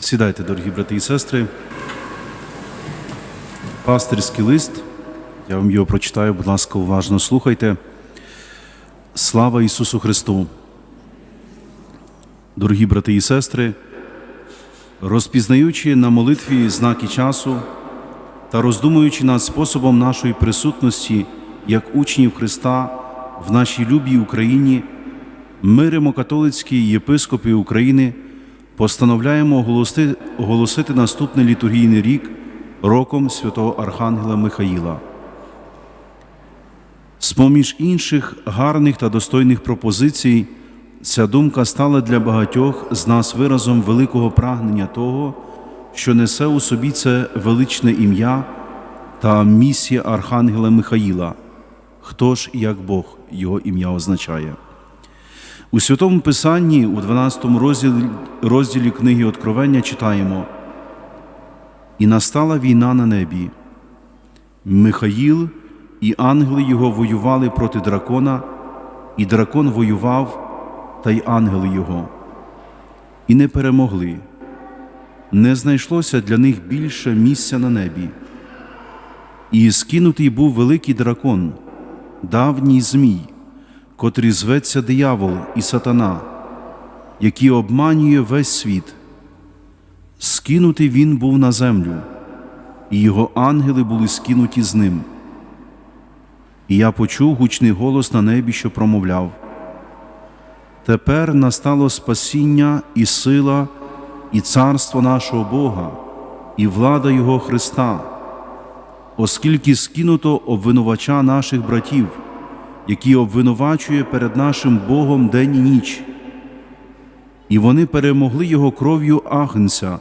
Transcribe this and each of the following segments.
Сідайте, дорогі брати і сестри. Пастирський лист. Я вам його прочитаю, будь ласка, уважно слухайте. Слава Ісусу Христу! Дорогі брати і сестри, розпізнаючи на молитві знаки часу та роздумуючи над способом нашої присутності як учнів Христа в нашій любій Україні, ми, римокатолицькі єпископи України, постановляємо оголосити, оголосити наступний літургійний рік роком святого Архангела Михаїла. З-поміж інших гарних та достойних пропозицій, ця думка стала для багатьох з нас виразом великого прагнення того, що несе у собі це величне ім'я та місія Архангела Михаїла. Хто ж, як Бог, його ім'я означає? У Святому Писанні, у 12 розділі, розділі книги Откровення читаємо: І настала війна на небі. Михаїл і ангели його воювали проти дракона, і дракон воював, та й ангели його, і не перемогли. Не знайшлося для них більше місця на небі. І скинутий був великий дракон, давній Змій, котрий зветься диявол і сатана, який обманює весь світ. Скинутий він був на землю, і його ангели були скинуті з ним. І я почув гучний голос на небі, що промовляв: Тепер настало спасіння і сила, і царство нашого Бога, і влада Його Христа, оскільки скинуто обвинувача наших братів, який обвинувачує перед нашим Богом день і ніч, і вони перемогли Його кров'ю Агнця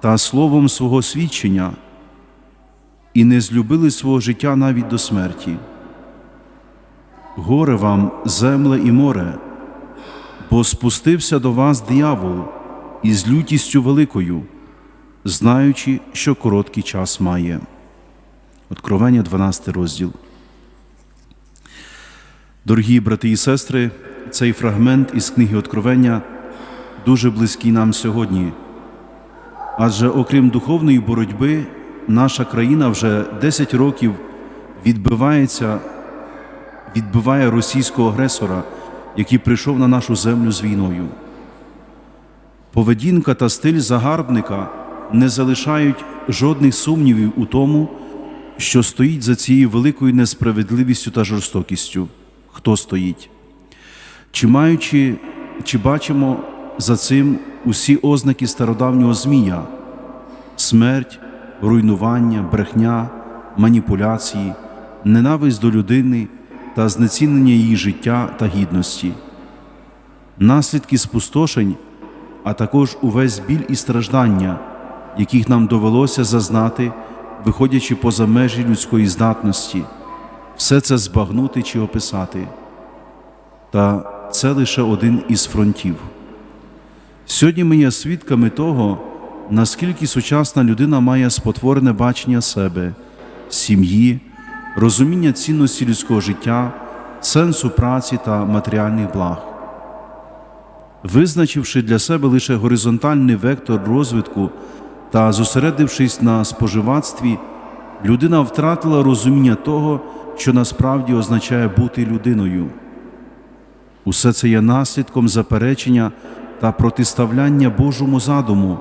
та словом свого свідчення і не злюбили свого життя навіть до смерті. Горе вам, земле і море, бо спустився до вас диявол із лютістю великою, знаючи, що короткий час має. Откровення 12 розділ. Дорогі брати і сестри, цей фрагмент із книги Откровення дуже близький нам сьогодні. Адже окрім духовної боротьби, наша країна вже 10 років відбивається, відбиває російського агресора, який прийшов на нашу землю з війною. Поведінка та стиль загарбника не залишають жодних сумнівів у тому, що стоїть за цією великою несправедливістю та жорстокістю. Хто стоїть? Чи маючи, чи бачимо за цим усі ознаки стародавнього Змія, смерть, руйнування, брехня, маніпуляції, ненависть до людини та знецінення її життя та гідності, наслідки спустошень, а також увесь біль і страждання, яких нам довелося зазнати, виходячи поза межі людської здатності, все це збагнути чи описати. Та це лише один із фронтів. Сьогодні ми є свідками того, наскільки сучасна людина має спотворене бачення себе, сім'ї, розуміння цінності людського життя, сенсу праці та матеріальних благ. Визначивши для себе лише горизонтальний вектор розвитку та зосередившись на споживацтві, людина втратила розуміння того, що насправді означає бути людиною. Усе це є наслідком заперечення та протиставляння Божому задуму,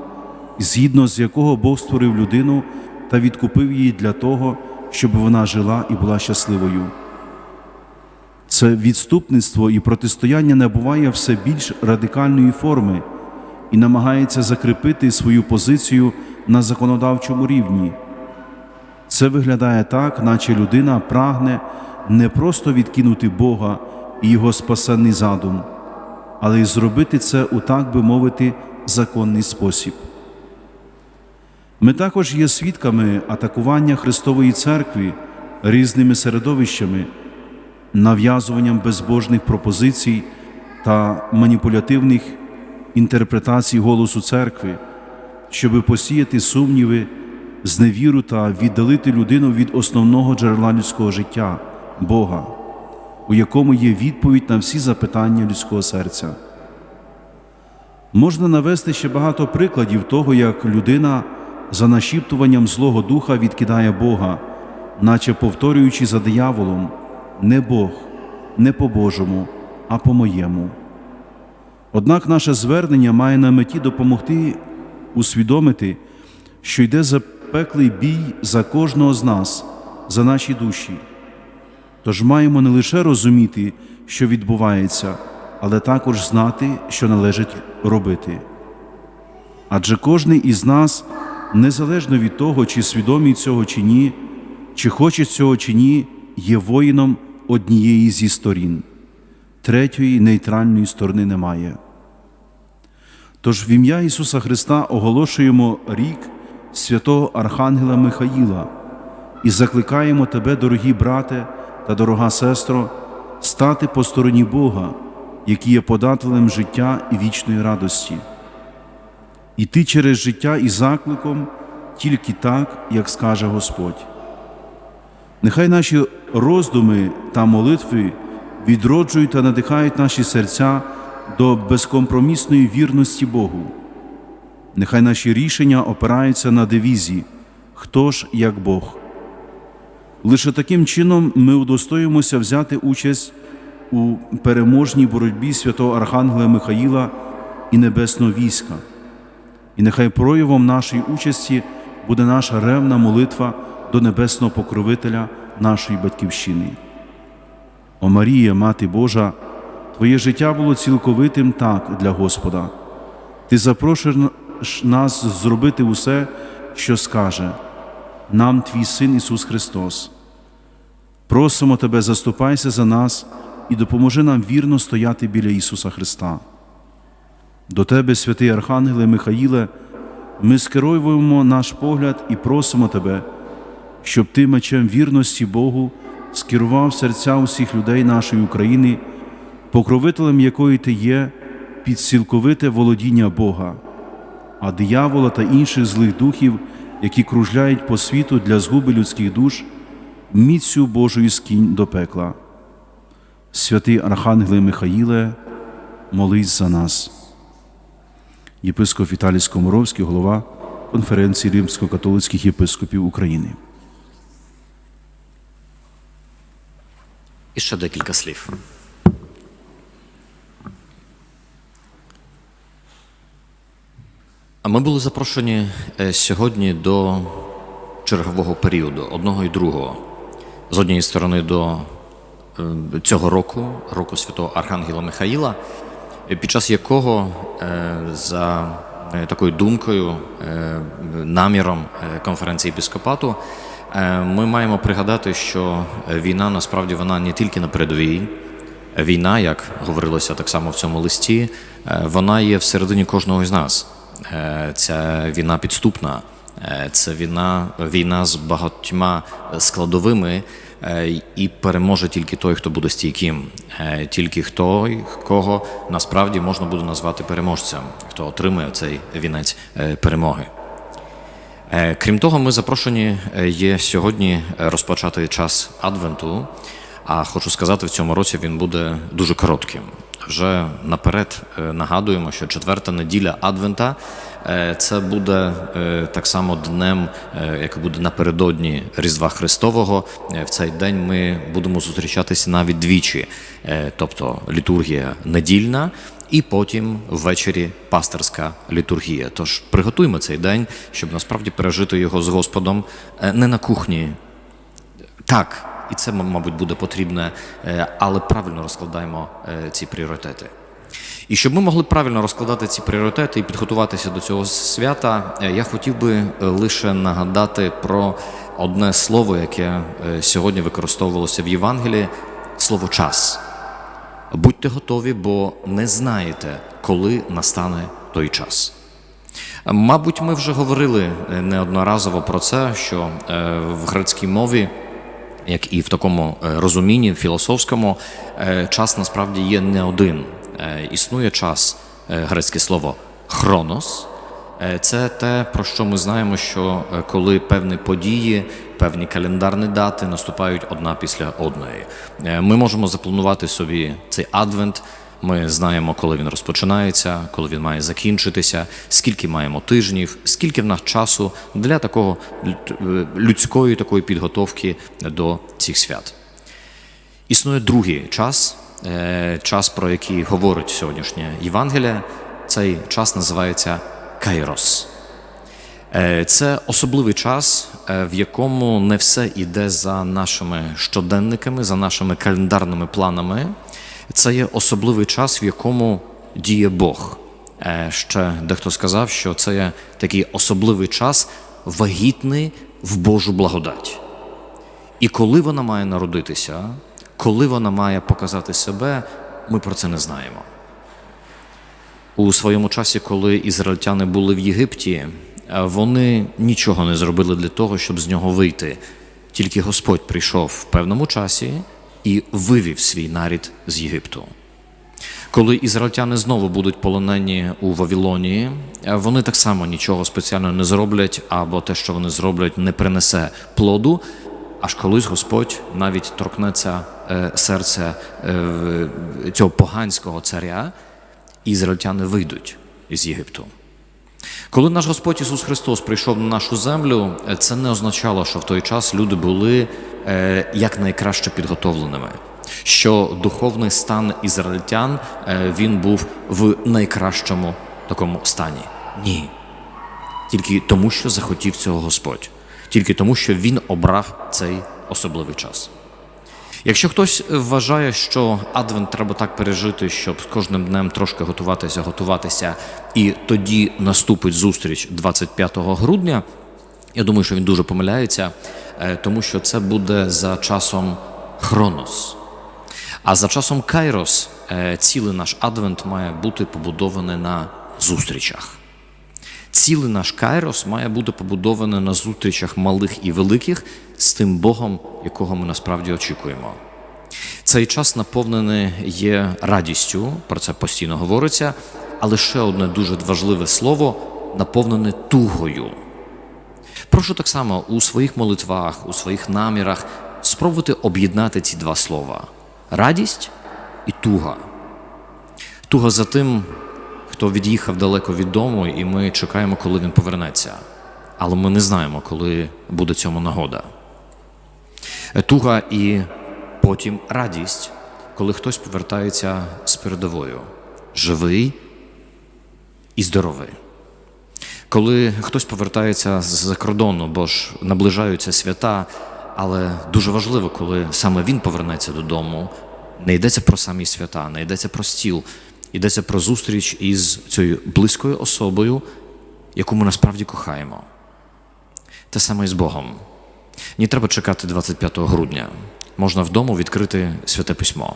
згідно з якого Бог створив людину та відкупив її для того, щоб вона жила і була щасливою. Це відступництво і протистояння набуває все більш радикальної форми і намагається закріпити свою позицію на законодавчому рівні. Це виглядає так, наче людина прагне не просто відкинути Бога і Його спасенний задум, але й зробити це у так би мовити законний спосіб. Ми також є свідками атакування Христової Церкви різними середовищами, нав'язуванням безбожних пропозицій та маніпулятивних інтерпретацій голосу церкви, щоби посіяти сумніви, зневіру та віддалити людину від основного джерела людського життя Бога, у якому є відповідь на всі запитання людського серця. Можна навести ще багато прикладів того, як людина за нашіптуванням Злого Духа відкидає Бога, наче повторюючи за дияволом не Бог, не по-божому, а по-моєму. Однак наше звернення має на меті допомогти усвідомити, що йде запеклий бій за кожного з нас, за наші душі. Тож маємо не лише розуміти, що відбувається, але також знати, що належить робити. Адже кожний із нас, незалежно від того, чи свідомий цього чи ні, чи хоче цього чи ні, є воїном однієї зі сторін. Третьої нейтральної сторони немає. Тож в ім'я Ісуса Христа оголошуємо рік святого Архангела Михаїла і закликаємо Тебе, дорогі брате та дорога сестро, стати по стороні Бога, який є подателем життя і вічної радості. Іти через життя і закликом тільки так, як скаже Господь. Нехай наші роздуми та молитви відроджують та надихають наші серця до безкомпромісної вірності Богу. Нехай наші рішення опираються на девізі Хто ж як Бог. Лише таким чином ми удостоїмося взяти участь у переможній боротьбі святого Архангела Михаїла і Небесного війська. І нехай проявом нашої участі буде наша ревна молитва до небесного покровителя нашої Батьківщини. О Марія, Мати Божа, Твоє життя було цілковитим так для Господа. Ти запрошуєш нас зробити усе, що скаже нам Твій Син Ісус Христос. Просимо Тебе, заступайся за нас і допоможи нам вірно стояти біля Ісуса Христа. До Тебе, святий Архангеле Михаїле, ми скеровуємо наш погляд і просимо Тебе, щоб Ти мечем вірності Богу скерував серця усіх людей нашої України, покровителем якої Ти є, під цілковите володіння Бога, а диявола та інших злих духів, які кружляють по світу для згуби людських душ, міцю Божою скінь до пекла. Святий Архангеле Михаїле, молись за нас. Єпископ Віталій Скоморовський, голова конференції римсько-католицьких єпископів України. І ще декілька слів. А Ми були запрошені е, сьогодні до чергового періоду, одного і другого. З однієї сторони, до е, цього року, року святого Архангела Михаїла, під час якого е, за такою думкою, наміром конференції епіскопату, ми маємо пригадати, що війна насправді вона не тільки на передовій. Війна, як говорилося так само в цьому листі, вона є всередині кожного з нас. Е, Ця війна підступна, е, це війна, війна з багатьма складовими, е, і переможе тільки той, хто буде стійким, тільки той, кого насправді можна буде назвати переможцем, хто отримує цей вінець перемоги. Крім того, ми запрошені є сьогодні розпочати час Адвенту. А хочу сказати, в цьому році він буде дуже коротким. Вже наперед е, нагадуємо, що четверта неділя Адвента е, це буде е, так само днем, як буде напередодні Різдва Христового. В цей день ми будемо зустрічатися навіть двічі, тобто літургія недільна. І потім ввечері пасторська літургія. Тож приготуємо цей день, щоб насправді пережити його з Господом не на кухні. Так, і це, мабуть, буде потрібне, е, але правильно розкладаємо е, ці пріоритети. І щоб ми могли правильно розкладати ці пріоритети і підготуватися до цього свята, е, я хотів би лише нагадати про одне слово, яке сьогодні використовувалося в Євангелії слово час. Будьте готові, бо не знаєте, коли настане той час. Мабуть, ми вже говорили неодноразово про це, що в грецькій мові, як і в такому е, розумінні філософському, е, час насправді є не один. Е, Існує час, грецьке слово хронос. Це те, про що ми знаємо, що коли певні події, певні календарні дати наступають одна після одної. Ми можемо запланувати собі цей адвент Ми знаємо, коли він розпочинається, коли він має закінчитися, скільки маємо тижнів, скільки в нас часу для такого людської такої підготовки до цих свят. Існує другий час, е, час, про який говорить сьогоднішнє Євангеліє. Цей час називається Кайрос. Е, Це особливий час, е, в якому не все йде за нашими щоденниками, за нашими календарними планами. Це є особливий час, в якому діє Бог. Е, Ще дехто сказав, що це є такий особливий час, вагітний в Божу благодать. І коли вона має народитися, коли вона має показати себе, ми про це не знаємо. У своєму часі, коли ізраїльтяни були в Єгипті, е, вони нічого не зробили для того, щоб з нього вийти. Тільки Господь прийшов в певному часі і вивів свій нарід з Єгипту. Коли ізраїльтяни знову будуть полонені у Вавилонії, е, вони так само нічого спеціально не зроблять, або те, що вони зроблять, не принесе плоду. Аж колись Господь навіть торкнеться е, серця е, цього поганського царя, і ізраїльтяни вийдуть із Єгипту. Коли наш Господь Ісус Христос прийшов на нашу землю, е, це не означало, що в той час люди були е, якнайкраще підготовленими. Що духовний стан ізраїльтян е, він був в найкращому такому стані. Ні. Тільки тому, що захотів цього Господь, тільки тому, що Він обрав цей особливий час. Якщо хтось вважає, що адвент треба так пережити, щоб з кожним днем трошки готуватися, готуватися, і тоді наступить зустріч 25 грудня, я думаю, що він дуже помиляється, е, тому що це буде за часом Хронос. А за часом Кайрос е, цілий наш адвент має бути побудований на зустрічах. Цілий наш Кайрос має бути побудований на зустрічах малих і великих з тим Богом, якого ми насправді очікуємо. Цей час наповнений є радістю, про це постійно говориться, але ще одне дуже важливе слово наповнене тугою. Прошу так само у своїх молитвах, у своїх намірах спробувати об'єднати ці два слова: радість і туга. Туга за тим, хто від'їхав далеко від дому, і ми чекаємо, коли він повернеться. Але ми не знаємо, коли буде цьому нагода. Туга і потім радість, коли хтось повертається з передовою, живий і здоровий. Коли хтось повертається з-за кордону, бо ж наближаються свята, але дуже важливо, коли саме він повернеться додому, не йдеться про самі свята, не йдеться про стіл, йдеться про зустріч із цією близькою особою, яку ми насправді кохаємо. Те саме і з Богом. Не треба чекати 25 грудня. Можна вдома відкрити святе письмо.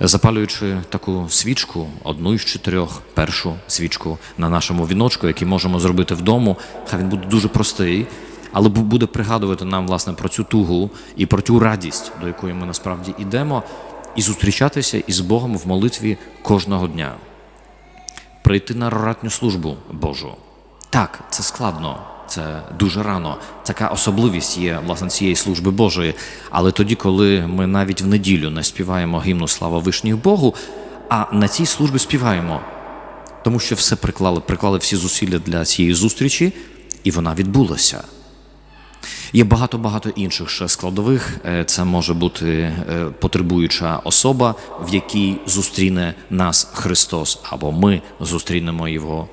Запалюючи таку свічку, одну із чотирьох, першу свічку на нашому віночку, який можемо зробити вдома, хай він буде дуже простий, але буде пригадувати нам власне про цю тугу і про цю радість, до якої ми насправді йдемо, і зустрічатися із Богом в молитві кожного дня. Прийти на ратню службу Божу. Так, це складно, це дуже рано. Така особливість є власне цієї служби Божої. Але тоді, коли ми навіть в неділю не співаємо гімну Слава Вишніх Богу, а на цій службі співаємо, тому що все приклали, приклали всі зусилля для цієї зустрічі, і вона відбулася. Є багато-багато інших ще складових. Е, Це може бути е, потребуюча особа, в якій зустріне нас Христос, або ми зустрінемо Його.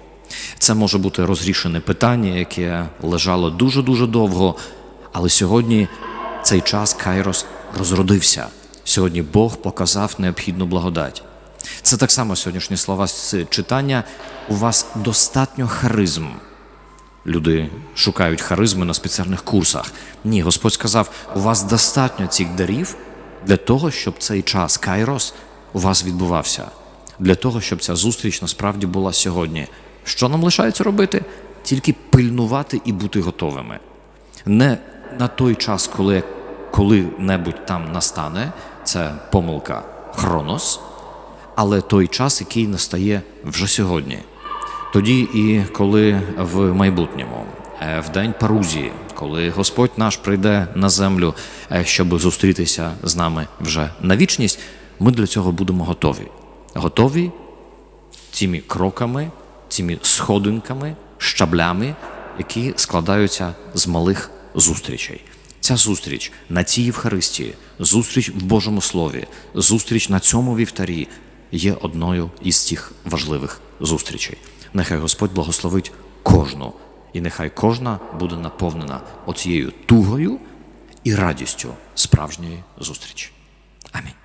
Це може бути розрішене питання, яке лежало дуже-дуже довго, але сьогодні цей час Кайрос розродився. Сьогодні Бог показав необхідну благодать. Це так само сьогоднішні слова з читання. У вас достатньо харизм. Люди шукають харизми на спеціальних курсах. Ні, Господь сказав, у вас достатньо цих дарів для того, щоб цей час Кайрос у вас відбувався, для того, щоб ця зустріч насправді була сьогодні. Що нам лишається робити? Тільки пильнувати і бути готовими. Не на той час, коли коли-небудь там настане, це помилка Хронос, але той час, який настає вже сьогодні. Тоді і коли в майбутньому, е, в день парузії, коли Господь наш прийде на землю, е, щоб зустрітися з нами вже на вічність, ми для цього будемо готові. готові цими кроками, цими сходинками, щаблями, які складаються з малих зустрічей. Ця зустріч на цій Євхаристії, зустріч в Божому Слові, зустріч на цьому вівтарі є одною із цих важливих зустрічей. Нехай Господь благословить кожну, і нехай кожна буде наповнена оцією тугою і радістю справжньої зустрічі. Амінь.